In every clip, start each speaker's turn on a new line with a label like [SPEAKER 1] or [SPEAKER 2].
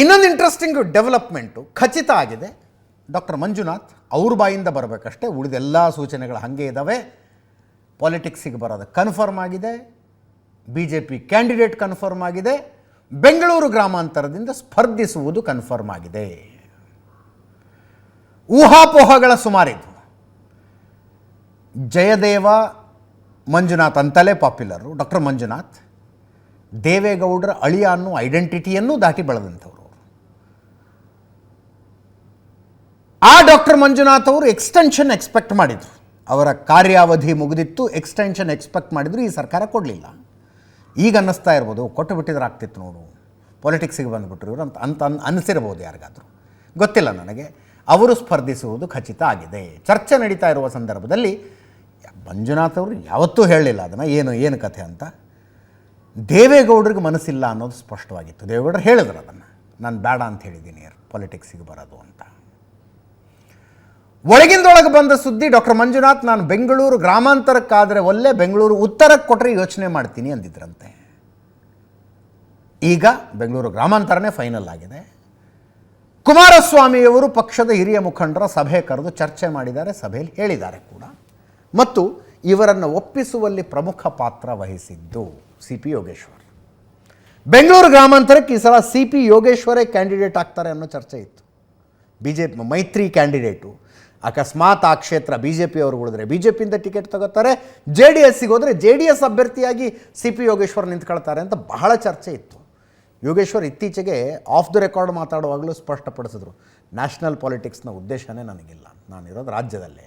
[SPEAKER 1] ಇನ್ನೊಂದು interesting development ಖಚಿತ ಆಗಿದೆ. ಡಾಕ್ಟರ್ ಮಂಜುನಾಥ್ ಅವ್ರ ಬಾಯಿಂದ ಬರಬೇಕಷ್ಟೇ. ಉಳಿದೆಲ್ಲ ಸೂಚನೆಗಳು ಹಾಗೆ ಇದ್ದಾವೆ ಪಾಲಿಟಿಕ್ಸಿಗೆ ಬರೋದು ಕನ್ಫರ್ಮ್ ಆಗಿದೆ. B J P candidate confirm ಆಗಿದೆ. ಬೆಂಗಳೂರು ಗ್ರಾಮಾಂತರದಿಂದ ಸ್ಪರ್ಧಿಸುವುದು ಕನ್ಫರ್ಮ್ ಆಗಿದೆ. ಊಹಾಪೋಹಗಳ ಸುಮಾರಿದ್ದು ಜಯದೇವ, ಮಂಜುನಾಥ್ ಅಂತಲೇ ಪಾಪ್ಯುಲರು ಡಾಕ್ಟರ್ ಮಂಜುನಾಥ್ ದೇವೇಗೌಡರ ಅಳಿಯ ಅನ್ನೋ ಐಡೆಂಟಿಟಿಯನ್ನು ದಾಟಿ ಬೆಳೆದಂಥವ್ರು ಅವರು ಆ ಡಾಕ್ಟರ್ ಮಂಜುನಾಥ್ ಅವರು ಎಕ್ಸ್ಟೆನ್ಷನ್ ಎಕ್ಸ್ಪೆಕ್ಟ್ ಮಾಡಿದರು. ಅವರ ಕಾರ್ಯಾವಧಿ ಮುಗಿದಿತ್ತು ಎಕ್ಸ್ಟೆನ್ಷನ್ ಎಕ್ಸ್ಪೆಕ್ಟ್ ಮಾಡಿದ್ರು, ಈ ಸರ್ಕಾರ ಕೊಡಲಿಲ್ಲ. ಈಗ ಅನ್ನಿಸ್ತಾ ಇರ್ಬೋದು, ಕೊಟ್ಟು ಬಿಟ್ಟಿದ್ರೆ ಆಗ್ತಿತ್ತು ನೋಡು. ಪೊಲಿಟಿಕ್ಸಿಗೆ ಬಂದುಬಿಟ್ರು ಇವರು ಅಂತ ಅಂತ ಅನ್- ಅನಿಸಿರ್ಬೋದು ಯಾರಿಗಾದರೂ. ಗೊತ್ತಿಲ್ಲ ನನಗೆ. ಅವರು ಸ್ಪರ್ಧಿಸುವುದು ಖಚಿತ ಆಗಿದೆ. ಚರ್ಚೆ ನಡೀತಾ ಇರುವ ಸಂದರ್ಭದಲ್ಲಿ ಮಂಜುನಾಥ್ ಅವರು ಯಾವತ್ತೂ ಹೇಳಲಿಲ್ಲ ಅದನ್ನು. ಏನು ಏನು ಕಥೆ ಅಂತ. ದೇವೇಗೌಡರಿಗೆ ಮನಸ್ಸಿಲ್ಲ ಅನ್ನೋದು ಸ್ಪಷ್ಟವಾಗಿತ್ತು. ದೇವೇಗೌಡರು ಹೇಳಿದ್ರು ಅದನ್ನು. ನಾನು ಬೇಡ ಅಂತ ಹೇಳಿದ್ದೀನಿ ಪೊಲಿಟಿಕ್ಸಿಗೆ ಬರೋದು ಅಂತ. ಒಳಗಿಂದೊಳಗೆ ಬಂದ ಸುದ್ದಿ, ಡಾಕ್ಟರ್ ಮಂಜುನಾಥ್, ನಾನು ಬೆಂಗಳೂರು ಗ್ರಾಮಾಂತರಕ್ಕಾದರೆ ಒಲ್ಲೆ ಬೆಂಗಳೂರು ಉತ್ತರಕ್ಕೆ ಕೊಟ್ಟರೆ ಯೋಚನೆ ಮಾಡ್ತೀನಿ ಅಂದಿದ್ರಂತೆ. ಈಗ ಬೆಂಗಳೂರು ಗ್ರಾಮಾಂತರನೇ ಫೈನಲ್ ಆಗಿದೆ. ಕುಮಾರಸ್ವಾಮಿಯವರು ಪಕ್ಷದ ಹಿರಿಯ ಮುಖಂಡರ ಸಭೆ ಕರೆದು ಚರ್ಚೆ ಮಾಡಿದ್ದಾರೆ, ಸಭೆಯಲ್ಲಿ ಹೇಳಿದ್ದಾರೆ ಕೂಡ. ಮತ್ತು ಇವರನ್ನು ಒಪ್ಪಿಸುವಲ್ಲಿ ಪ್ರಮುಖ ಪಾತ್ರ ವಹಿಸಿದ್ದು ಸಿ ಪಿ ಯೋಗೇಶ್ವರ್. ಬೆಂಗಳೂರು ಗ್ರಾಮಾಂತರಕ್ಕೆ ಈ ಸಲ ಸಿ ಪಿ ಯೋಗೇಶ್ವರೇ ಕ್ಯಾಂಡಿಡೇಟ್ ಆಗ್ತಾರೆ ಅನ್ನೋ ಚರ್ಚೆ ಇತ್ತು. ಬಿ ಜೆ ಮೈತ್ರಿ ಕ್ಯಾಂಡಿಡೇಟು ಅಕಸ್ಮಾತ್ ಆ ಕ್ಷೇತ್ರ ಬಿ ಜೆ ಪಿಯವರು ಉಳಿದ್ರೆ ಬಿ ಜೆ ಪಿಯಿಂದ ಟಿಕೆಟ್ ತಗೋತಾರೆ ಜೆ ಡಿ ಎಸ್ಸಿಗೆ ಹೋದರೆ ಜೆ ಡಿ ಎಸ್ ಅಭ್ಯರ್ಥಿಯಾಗಿ ಸಿ ಪಿ ಯೋಗೇಶ್ವರ್ ನಿಂತ್ಕೊಳ್ತಾರೆ ಅಂತ ಬಹಳ ಚರ್ಚೆ ಇತ್ತು. ಯೋಗೇಶ್ವರ್ ಇತ್ತೀಚೆಗೆ ಆಫ್ ದ ರೆಕಾರ್ಡ್ ಮಾತಾಡುವಾಗಲೂ ಸ್ಪಷ್ಟಪಡಿಸಿದ್ರು. ನ್ಯಾಷನಲ್ ಪಾಲಿಟಿಕ್ಸ್ನ ಉದ್ದೇಶನೇ ನನಗಿಲ್ಲ. ನಾನಿರೋದು ರಾಜ್ಯದಲ್ಲೇ.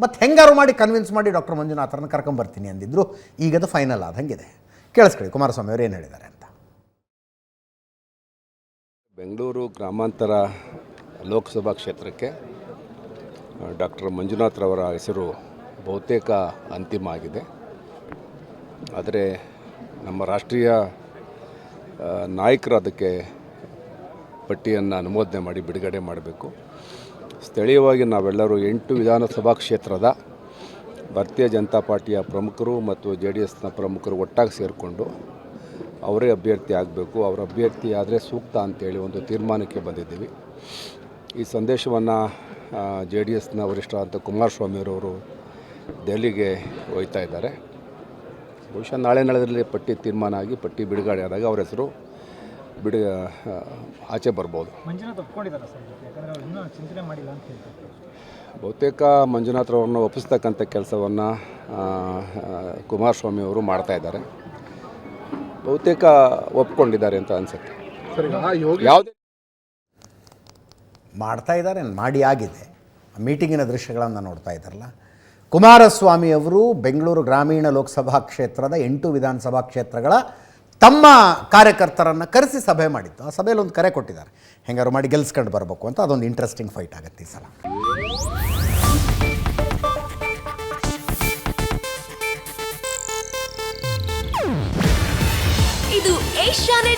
[SPEAKER 1] ಮತ್ತು ಹೆಂಗಾರು ಮಾಡಿ ಕನ್ವಿನ್ಸ್ ಮಾಡಿ ಡಾಕ್ಟರ್ ಮಂಜುನಾಥರನ್ನ ಕರ್ಕೊಂಬರ್ತೀನಿ ಅಂದಿದ್ರು. ಈಗದು ಫೈನಲ್ ಆದಂಗಿದೆ. ಕೇಳಿಸ್ಕೊಳ್ಳಿ, ಕುಮಾರಸ್ವಾಮಿ ಅವರು ಏನು ಹೇಳಿದ್ದಾರೆ ಅಂತ.
[SPEAKER 2] ಬೆಂಗಳೂರು ಗ್ರಾಮಾಂತರ ಲೋಕಸಭಾ ಕ್ಷೇತ್ರಕ್ಕೆ ಡಾಕ್ಟರ್ ಮಂಜುನಾಥ್ರವರ ಹೆಸರು ಬಹುತೇಕ ಅಂತಿಮ ಆಗಿದೆ. ಆದರೆ ನಮ್ಮ ರಾಷ್ಟ್ರೀಯ ನಾಯಕರು ಅದಕ್ಕೆ ಪಟ್ಟಿಯನ್ನು ಅನುಮೋದನೆ ಮಾಡಿ ಬಿಡುಗಡೆ ಮಾಡಬೇಕು. ಸ್ಥಳೀಯವಾಗಿ ನಾವೆಲ್ಲರೂ ಎಂಟು ವಿಧಾನಸಭಾ ಕ್ಷೇತ್ರದ ಭಾರತೀಯ ಜನತಾ ಪಾರ್ಟಿಯ ಪ್ರಮುಖರು ಮತ್ತು ಜೆ ಡಿ ಎಸ್ನ ಪ್ರಮುಖರು ಒಟ್ಟಾಗಿ ಸೇರಿಕೊಂಡು ಅವರೇ ಅಭ್ಯರ್ಥಿ ಆಗಬೇಕು. ಅವರ ಅಭ್ಯರ್ಥಿ ಆದರೆ ಸೂಕ್ತ ಅಂತೇಳಿ ಒಂದು ತೀರ್ಮಾನಕ್ಕೆ ಬಂದಿದ್ದೀವಿ. ಈ ಸಂದೇಶವನ್ನು ಜೆ ಡಿ ಎಸ್ನ ವರಿಷ್ಠರಾದಂಥ ಕುಮಾರಸ್ವಾಮಿಯವರವರು ದೆಹಲಿಗೆ ಹೋಯ್ತಾ ಇದ್ದಾರೆ. ಬಹುಶಃ ನಾಳೆ ನಾಳೆದಲ್ಲಿ ಪಟ್ಟಿ ತೀರ್ಮಾನ ಆಗಿ ಪಟ್ಟಿ ಬಿಡುಗಡೆ ಆದಾಗ ಅವರ ಹೆಸರು ಬಿಡು ಆಚೆ ಬರ್ಬೋದು.
[SPEAKER 3] ಅಂತ
[SPEAKER 2] ಬಹುತೇಕ ಮಂಜುನಾಥ್ರವ್ರನ್ನ ಒಪ್ಪಿಸ್ತಕ್ಕಂಥ ಕೆಲಸವನ್ನು ಕುಮಾರಸ್ವಾಮಿ ಅವರು ಮಾಡ್ತಾ ಇದ್ದಾರೆ. ಬಹುತೇಕ ಒಪ್ಕೊಂಡಿದ್ದಾರೆ ಅಂತ ಅನಿಸುತ್ತೆ. ಯಾವುದೇ
[SPEAKER 1] ಮಾಡ್ತಾ ಇದ್ದಾರೆ ಮಾಡಿ ಆಗಿದೆ. ಮೀಟಿಂಗಿನ ದೃಶ್ಯಗಳನ್ನು ನೋಡ್ತಾ ಇದ್ದಾರಲ್ಲ. ಕುಮಾರಸ್ವಾಮಿ ಅವರು ಬೆಂಗಳೂರು ಗ್ರಾಮೀಣ ಲೋಕಸಭಾ ಕ್ಷೇತ್ರದ ಎಂಟು ವಿಧಾನಸಭಾ ಕ್ಷೇತ್ರಗಳ ತಮ್ಮ ಕಾರ್ಯಕರ್ತರನ್ನು ಕರೆಸಿ ಸಭೆ ಮಾಡಿತ್ತು. ಆ ಸಭೆಯಲ್ಲಿ ಒಂದು ಕರೆ ಕೊಟ್ಟಿದ್ದಾರೆ. ಹೆಂಗಾರು ಮಾಡಿ ಗೆಲ್ಸ್ಕೊಂಡು ಬರಬೇಕು ಅಂತ ಅದೊಂದು ಇಂಟ್ರೆಸ್ಟಿಂಗ್ ಫೈಟ್ ಆಗುತ್ತೆ ಈ ಸಲ.
[SPEAKER 4] ಇದು ಏಷ್ಯಾನೆಟ್